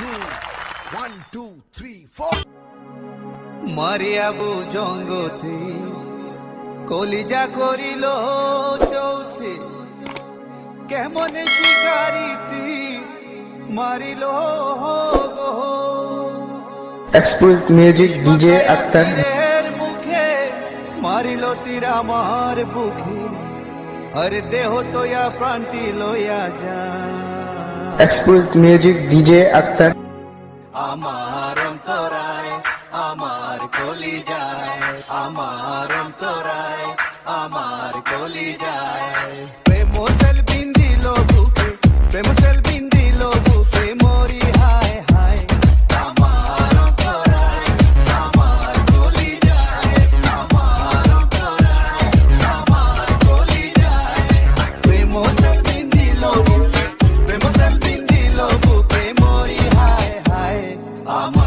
Two one two three four মারিয়াবু জঙ্গতে কলিজা করিল চৌছে। কেমন শিকারিতি মারিল go expose music DJ Akhtar মুখে মারিল তীরা মার বুকে। আরে দেহ তোয়া প্রাণটি লয়া যা। এক্সপ্রেস মিউজিক ডিজে আক্তার আমার অন্তরায় আমার কলি যায় আমার অন্তরায় আমার কলি যায় I'm a